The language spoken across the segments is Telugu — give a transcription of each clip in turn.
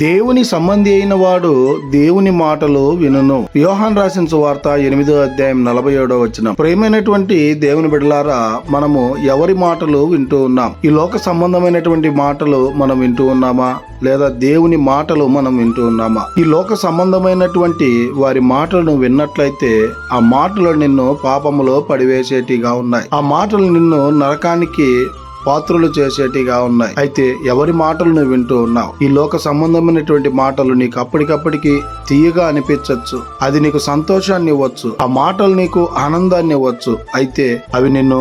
దేవుని సంబంధి అయిన వాడు దేవుని మాటలు వినును. యోహాన్ రాసిన సువార్త ఎనిమిదో అధ్యాయం నలభై ఏడో వచ్చిన ప్రేమైనటువంటి దేవుని బిడలారా మనము ఎవరి మాటలు వింటూ ఉన్నాం? ఈ లోక సంబంధమైనటువంటి మాటలు మనం వింటూ ఉన్నామా? లేదా దేవుని మాటలు మనం వింటూ ఉన్నామా? ఈ లోక సంబంధమైనటువంటి వారి మాటలను విన్నట్లయితే ఆ మాటలు నిన్ను పాపములో పడివేసేటిగా ఉన్నాయి. ఆ మాటలు నిన్ను నరకానికి పాత్రలు చేసేటిగా ఉన్నాయి. అయితే ఎవరి మాటలను వింటూ ఉన్నావు? ఈ లోక సంబంధమైనటువంటి మాటలు నీకు అప్పటికప్పటికి తీయగా అనిపించవచ్చు అది నీకు సంతోషాన్ని ఇవ్వచ్చు. ఆ మాటలు నీకు ఆనందాన్ని ఇవ్వచ్చు. అయితే అవి నిన్ను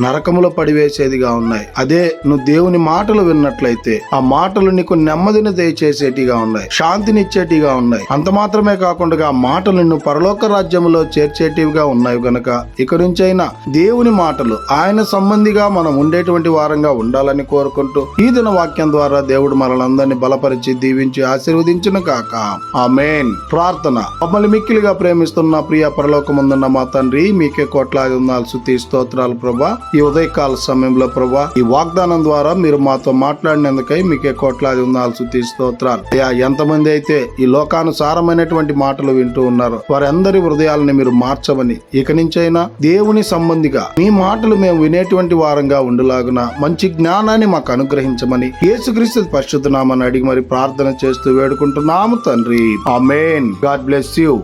నరకములో పడివేసేదిగా ఉన్నాయి. అదే నువ్వు దేవుని మాటలు విన్నట్లయితే ఆ మాటలు నీకు నెమ్మదిని దయచేసేటిగా ఉన్నాయి. శాంతినిచ్చేటిగా ఉన్నాయి. అంత మాత్రమే కాకుండా ఆ మాటలు నిన్ను పరలోక రాజ్యంలో చేర్చేటివిగా ఉన్నాయి గనక ఇక నుంచైనా దేవుని మాటలు ఆయన సంబంధిగా మనం ఉండేటువంటి వారంగా ఉండాలని కోరుకుంటూ ఈ దిన వాక్యం ద్వారా దేవుడు మనలందరినీ బలపరిచి దీవించి ఆశీర్వదించును కాక ఆ మెయిన్ ప్రార్థన. మమ్మల్ని మిక్కిలిగా ప్రేమిస్తున్న ప్రియ పరలోకముందున్న మా తండ్రి మీకే కోట్లాది ఉందాలు తీస్తోత్రాలు స్తోత్రాలు ప్రభా. ఈ ఉదయకాల సమయంలో ప్రభా ఈ వాగ్దానం ద్వారా మీరు మాతో మాట్లాడినందుకై మీకే కోట్లాది ఉందాలు శుద్ధి స్తోత్రాలు. అయ్యా ఎంతమంది అయితే ఈ లోకానుసారమైనటువంటి మాటలు వింటూ ఉన్నారో వారందరి హృదయాలని మీరు మార్చమని ఇక నుంచైనా దేవుని సంబంధిగా మీ మాటలు మేము వినేటువంటి వారంగా ఉండలాగున మంచి జ్ఞానాన్ని మాకు అనుగ్రహించమని యేసుక్రీస్తు పరిశుద్ధనామని అడిగి మరి ప్రార్థన చేస్తూ వేడుకుంటున్నాము తండ్రి. ఆమెన్. God bless you.